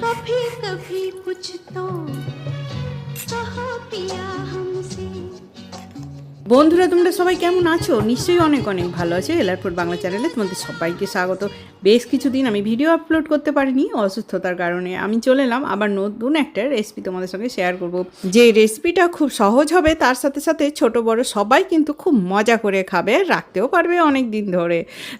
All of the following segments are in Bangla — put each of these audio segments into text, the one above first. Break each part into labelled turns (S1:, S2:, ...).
S1: कभी कभी कुछ तो कहो पिया हमसे
S2: বন্ধুরা তোমরা সবাই কেমন আছো নিশ্চয়ই অনেক অনেক ভালো আছে এলারপুর বাংলা চ্যানেলে তোমাদের সবাইকে স্বাগত বেশ কিছুদিন আমি ভিডিও আপলোড করতে পারিনি অসুস্থতার কারণে আমি চলে এলাম আবার নতুন একটা রেসিপি তোমাদের সঙ্গে শেয়ার করব যে রেসিপিটা খুব সহজ হবে তার সাথে সাথে ছোট বড় সবাই কিন্তু খুব মজা করে খাবে রাখতেও পারবে অনেক দিন ধরে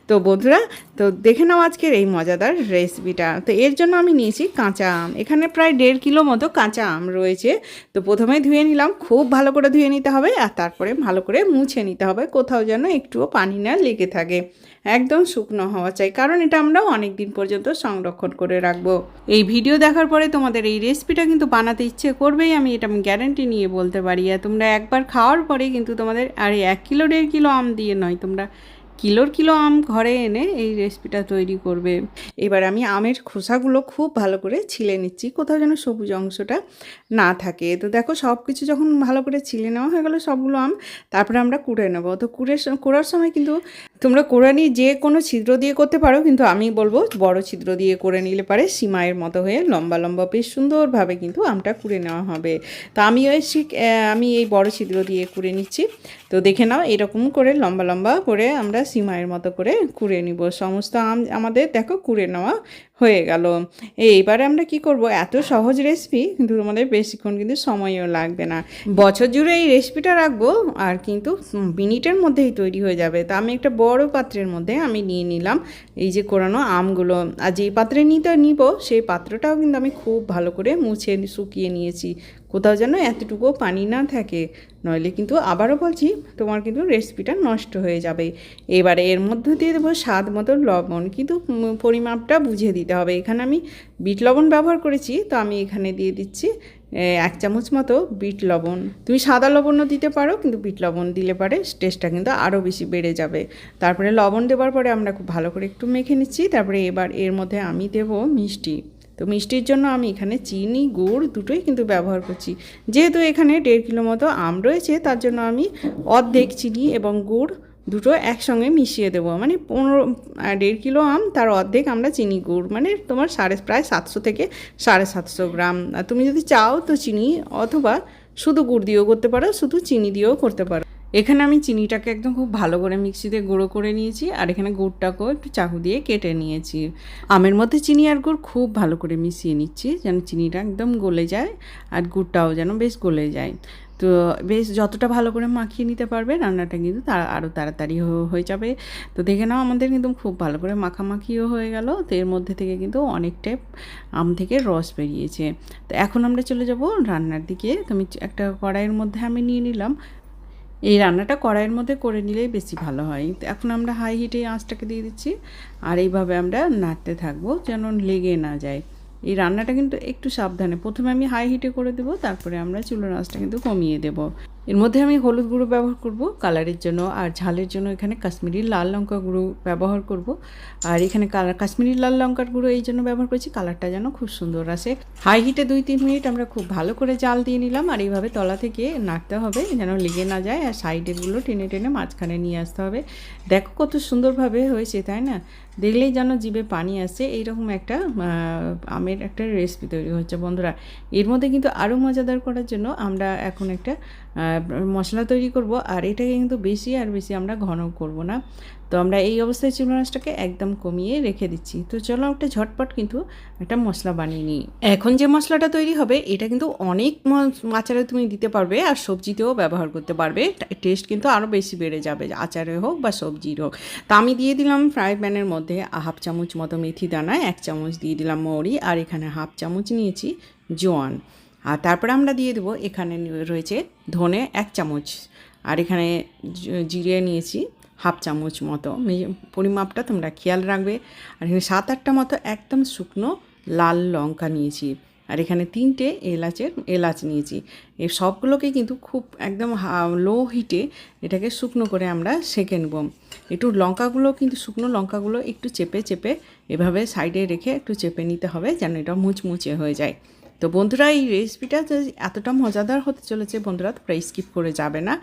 S2: তো বন্ধুরা তো দেখে নাও আজকের এই মজাদার রেসিপিটা তো এর জন্য আমি নিয়েছি কাঁচা আম। এখানে প্রায় দেড় কিলো মতো কাঁচা আম রয়েছে। তো প্রথমে ধুয়ে নিলাম, খুব ভালো করে ধুয়ে নিতে হবে আর তারপরে ভালো করে মুছে নিতে হবে। কোথাও যেন একটুও পানি না লেগে থাকে। একদম শুকনো হওয়া চাই, কারণ এটা আমরা অনেক দিন পর্যন্ত সংরক্ষণ করে রাখব। এই ভিডিও দেখার পরে তোমাদের এই রেসিপিটা কিন্তু বানাতে ইচ্ছে করবেই, আমি এটা আমি গ্যারান্টি নিয়ে বলতে পারি। আর তোমরা একবার খাওয়ার পরে কিন্তু তোমাদের আর এক কিলো, দেড় কিলো আম দিয়ে নয়, তোমরা কিলোর কিলো আম ঘরে এনে এই রেসিপিটা তৈরি করবে। এবার আমি আমের খোসাগুলো খুব ভালো করে ছিলে নিচ্ছি, কোথাও যেন সবুজ অংশটা না থাকে। তো দেখো সব কিছু যখন ভালো করে ছিলে নেওয়া হয়ে গেলো সবগুলো আম, তারপরে আমরা কুড়ে নেব। তো কুড়ে কোড়ার সময় কিন্তু তোমরা কোরআনি যে কোনো ছিদ্র দিয়ে করতে পারো, কিন্তু আমি বলব বড় ছিদ্র দিয়ে করে নিলে পারে সীমায়ের মতো হয়ে লম্বা লম্বা বেশ সুন্দরভাবে কিন্তু আমটা কুড়ে নেওয়া হবে। তা আমি ওই আমি এই বড় ছিদ্র দিয়ে কুড়ে নিচ্ছি। তো দেখে নাও, এরকম করে লম্বা লম্বা করে আমরা সীমায়ের মতো করে কুড়ে নিব। সমস্ত আম আমাদের দেখো কুড়ে নেওয়া হয়ে গেল। এইবারে আমরা কি করব? এত সহজ রেসিপি কিন্তু তোমাদের বেশিক্ষণ কিন্তু সময়ও লাগবে না। বছর জুড়ে এই রেসিপিটা রাখব আর কিন্তু মিনিটের মধ্যেই তৈরি হয়ে যাবে। তা আমি একটা বড় পাত্রের মধ্যে আমি নিয়ে নিলাম। এই যে কোরানো আমগুলো। আর যেই পাত্রে নিতে নিব, সেই পাত্রটাও কিন্তু আমি খুব ভালো করে মুছে শুকিয়ে নিয়েছি। কোথাও যেন এতটুকুও পানি না থাকে। নইলে কিন্তু আবারও বলছি, তোমার কিন্তু রেসিপিটা নষ্ট হয়ে যাবে। এবারে এর মধ্যে দিয়ে দেবো স্বাদ মতো লবণ। কিন্তু পরিমাপটা বুঝে দিতে হবে। এখানে আমি বিট লবণ ব্যবহার করেছি, তো আমি এখানে দিয়ে দিচ্ছি এক চামচ মতো বিট লবণ। তুমি সাদা লবণও দিতে পারো, কিন্তু বিট লবণ দিলে পারে টেস্টটা কিন্তু আরও বেশি বেড়ে যাবে। তারপরে লবণ দেওয়ার পরে আমরা খুব ভালো করে একটু মেখে নিচ্ছি। তারপরে এবার এর মধ্যে আমি দেব মিষ্টি। তো মিষ্টির জন্য আমি এখানে চিনি, গুড় দুটোই কিন্তু ব্যবহার করছি। যেহেতু এখানে দেড় কিলো মতো আম রয়েছে, তার জন্য আমি অর্ধেক চিনি এবং গুড় দুটো একসঙ্গে মিশিয়ে দেবো। মানে পনেরো দেড় কিলো আম, তার অর্ধেক আমরা চিনি, গুড় মানে তোমার সাড়ে প্রায় সাতশো থেকে সাড়ে সাতশো গ্রাম। তুমি যদি চাও তো চিনি অথবা শুধু গুড় দিয়েও করতে পারো, শুধু চিনি দিয়েও করতে পারো। এখানে আমি চিনিটাকে একদম খুব ভালো করে মিক্সিতে গুঁড়ো করে নিয়েছি, আর এখানে গুড়টাকেও একটু চাকু দিয়ে কেটে নিয়েছি। আমের মধ্যে চিনি আর গুড় খুব ভালো করে মিশিয়ে নিচ্ছি, যেন চিনিটা একদম গলে যায় আর গুড়টাও যেন বেশ গলে যায়। তো বেশ যতটা ভালো করে মাখিয়ে নিতে পারবে, রান্নাটা কিন্তু তার আরও তাড়াতাড়ি হয়ে যাবে। তো দেখে নাও, আমাদের কিন্তু খুব ভালো করে মাখামাখিও হয়ে গেল। তো এর মধ্যে থেকে কিন্তু অনেকটাই আম থেকে রস বেরিয়েছে। তো এখন আমরা চলে যাব রান্নার দিকে। তো আমি একটা কড়াইয়ের মধ্যে আমি নিয়ে নিলাম। এই রান্নাটা কড়াইয়ের মধ্যে করে নিলেই বেশি ভালো হয়। তো এখন আমরা হাই হিটে আঁচটাকে দিয়ে দিচ্ছি। আর এইভাবে আমরা নাড়তে থাকব যেন লেগে না যায়। এই রান্নাটা কিন্তু একটু সাবধানে। প্রথমে আমি হাই হিটে করে দেবো, তারপরে আমরা চুলোর আঁচটা কিন্তু কমিয়ে দেবো। এর মধ্যে আমি হলুদ গুঁড়ো ব্যবহার করব, কালারের জন্য, আর ঝালের জন্য এখানে কাশ্মীরি লাল লঙ্কা গুঁড়ো ব্যবহার করব। আর এখানে কালার কাশ্মীরি লাল লঙ্কার গুঁড়ো এই জন্য ব্যবহার করছি, কালারটা যেন খুব সুন্দর আসে। হাই হিটে দুই তিন মিনিট আমরা খুব ভালো করে জাল দিয়ে নিলাম, আর এইভাবে তলা থেকে নাড়তে হবে যেন লেগে না যায়, আর সাইডেরগুলো টেনে টেনে মাঝখানে নিয়ে আসতে হবে। দেখো কত সুন্দরভাবে হয়েছে, তাই না? দেখলেই যেন জিভে পানি আসে। এইরকম একটা আমের একটা রেসিপি তৈরি হচ্ছে বন্ধুরা। এর মধ্যে কিন্তু আরও মজাদার করার জন্য আমরা এখন একটা মশলা তৈরি করব। আর এটাকে কিন্তু বেশি আর বেশি আমরা ঘন করব না। তো আমরা এই অবস্থায় চুলো আঁচটাকে একদম কমিয়ে রেখে দিচ্ছি। তো চলো একটা ঝটপট কিন্তু একটা মশলা বানিয়ে নিই। এখন যে মশলাটা তৈরি হবে, এটা কিন্তু অনেক আচারে তুমি দিতে পারবে আর সবজিতেও ব্যবহার করতে পারবে। টেস্ট কিন্তু আরও বেশি বেড়ে যাবে, আচারে হোক বা সবজির হোক। তা আমি দিয়ে দিলাম ফ্রাই প্যানের মধ্যে হাফ চামচ মতো মেথি দানা, এক চামচ দিয়ে দিলাম মৌরি আর এখানে হাফ চামচ নিয়েছি জোয়ান। আর তারপরে আমরা দিয়ে দেবো এখানে রয়েছে ধনে এক চামচ আর এখানে জিরে নিয়েছি হাফ চামচ মতো। পরিমাপটা তোমরা খেয়াল রাখবে। আর এখানে সাত আটটা মতো একদম শুকনো লাল লঙ্কা নিয়েছি। আর এখানে তিনটে এলাচের এলাচ নিয়েছি। এই সবগুলোকে কিন্তু খুব একদম লো হিটে এটাকে শুকনো করে আমরা সেঁকে নেব। একটু লঙ্কাগুলো কিন্তু শুকনো লঙ্কাগুলো একটু চেপে চেপে এভাবে সাইডে রেখে একটু চেপে নিতে হবে যেন এটা মুচমুচে হয়ে যায়। তো বন্ধুরা, এই রেসিপিটা এতটা মজাদার হতে চলেছে, বন্ধুরা তোমরা স্কিপ করে যাবে না।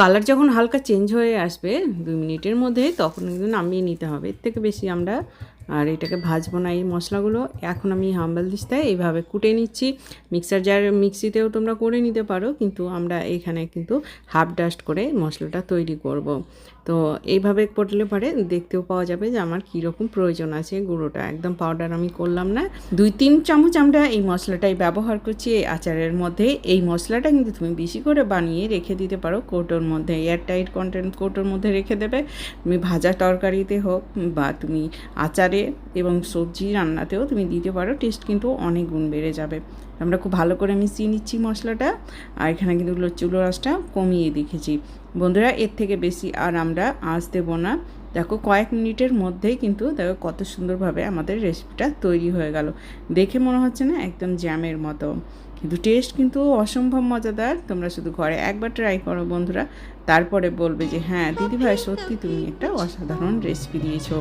S2: কালার যখন হালকা চেঞ্জ হয়ে আসবে দুই মিনিটের মধ্যে, তখন কিন্তু নামিয়ে নিতে হবে। এর থেকে বেশি আমরা, আর এটাকে ভাজবো না এই মশলাগুলো। এখন আমি হাম্বাল দিস্তায় এইভাবে কুটে নিচ্ছি। মিক্সার জার, মিক্সিতেও তোমরা করে নিতে পারো, কিন্তু আমরা এখানে কিন্তু হাফ ডাস্ট করে মশলাটা তৈরি করব। তো এইভাবে করলে পরে দেখতেও পাওয়া যাবে যে আমার কীরকম প্রয়োজন আছে গুঁড়োটা। একদম পাউডার আমি করলাম না। দুই তিন চামচ আমরা এই মশলাটাই ব্যবহার করছি এই আচারের মধ্যে। এই মশলাটা কিন্তু তুমি বেশি করে বানিয়ে রেখে দিতে পারো কৌটোর মধ্যে। এয়ার টাইট কন্টেন্ট কৌটোর মধ্যে রেখে দেবে। তুমি ভাজা তরকারিতে হোক বা তুমি আচারে এবং সবজি রান্নাতেও তুমি দিতে পারো টেস্ট কিন্তু অনেক গুণ বেড়ে যাবে। আমরা খুব ভালো করে মিশিয়ে নিচ্ছি মশলাটা। আর এখানে কিন্তু চুলো রসটা কমিয়ে দেখেছি। বন্ধুরা, এর থেকে বেশি আর আমরা আঁচ দেব না। দেখো, কয়েক মিনিটের মধ্যেই কিন্তু দেখো কত সুন্দরভাবে আমাদের রেসিপিটা তৈরি হয়ে গেল। দেখে মনে হচ্ছে না, একদম জ্যামের মতো। কিন্তু টেস্ট কিন্তু অসম্ভব মজাদার। তোমরা শুধু ঘরে একবার ট্রাই করো বন্ধুরা। তারপরে বলবে যে হ্যাঁ দিদিভাই, সত্যি তুমি একটা অসাধারণ রেসিপি দিয়েছ।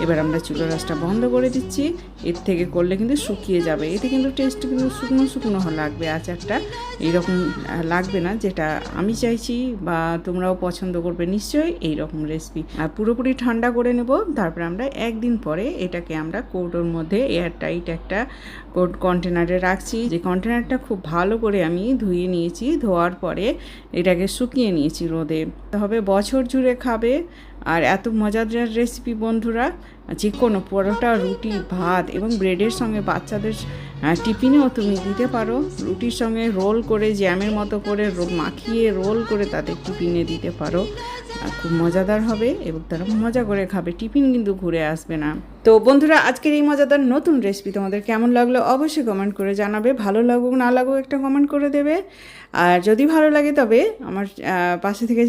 S2: এবার আমরা চুলো রাসটা বন্ধ করে দিচ্ছি। এর থেকে করলে কিন্তু শুকিয়ে যাবে। এতে কিন্তু টেস্ট কিন্তু শুকনো শুকনো লাগবে। আচারটা এইরকম লাগবে না যেটা আমি চাইছি বা তোমরাও পছন্দ করবে। নিশ্চয়ই এই রকম রেসিপি আর পুরোপুরি ঠান্ডা করে নেব। তারপরে আমরা একদিন পরে এটাকে আমরা কৌটোর মধ্যে এয়ার টাইট একটা কোট কন্টেনারে রাখছি। যে কন্টেনারটা খুব ভালো করে আমি ধুয়ে নিয়েছি। ধোয়ার পরে এটাকে শুকিয়ে নিয়েছি রোদে। তবে বছর জুড়ে খাবে। আর এত মজাদার রেসিপি বন্ধুরা, যে কোনো পরোটা, রুটি, ভাত এবং ব্রেডের সঙ্গে বাচ্চাদের টিফিনেও তুমি দিতে পারো। রুটির সঙ্গে রোল করে জ্যামের মতো করে মাখিয়ে রোল করে তাদের টিফিনে দিতে পারো। খুব মজাদার হবে এবং তারা মজা করে খাবে। টিফিন কিন্তু ঘুরে আসবে না। তো বন্ধুরা, আজকের এই মজাদার নতুন রেসিপি তোমাদের কেমন লাগল অবশ্যই কমেন্ট করে জানাবে। ভালো লাগুক, না লাগুক একটা কমেন্ট করে দেবে। আর যদি ভালো লাগে তবে আমার পাশে থেকে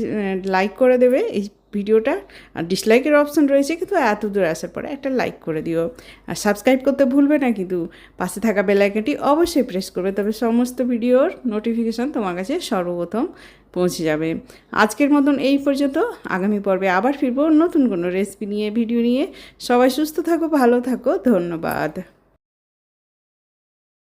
S2: লাইক করে দেবে। এই ভিডিওটা, আর ডিসলাইকের অপশন রয়েছে কিন্তু এত দূর আসার পরে একটা লাইক করে দিও। আর সাবস্ক্রাইব করতে ভুলবে না কিন্তু পাশে থাকা বেলাইকনটি অবশ্যই প্রেস করবে, তবে সমস্ত ভিডিওর নোটিফিকেশান তোমার কাছে সর্বপ্রথম পৌঁছে যাবে। আজকের মতন এই পর্যন্ত, আগামী পর্বে আবার ফিরবো নতুন কোনো রেসিপি নিয়ে ভিডিও নিয়ে। সবাই সুস্থ থাকো, ভালো থাকো, ধন্যবাদ।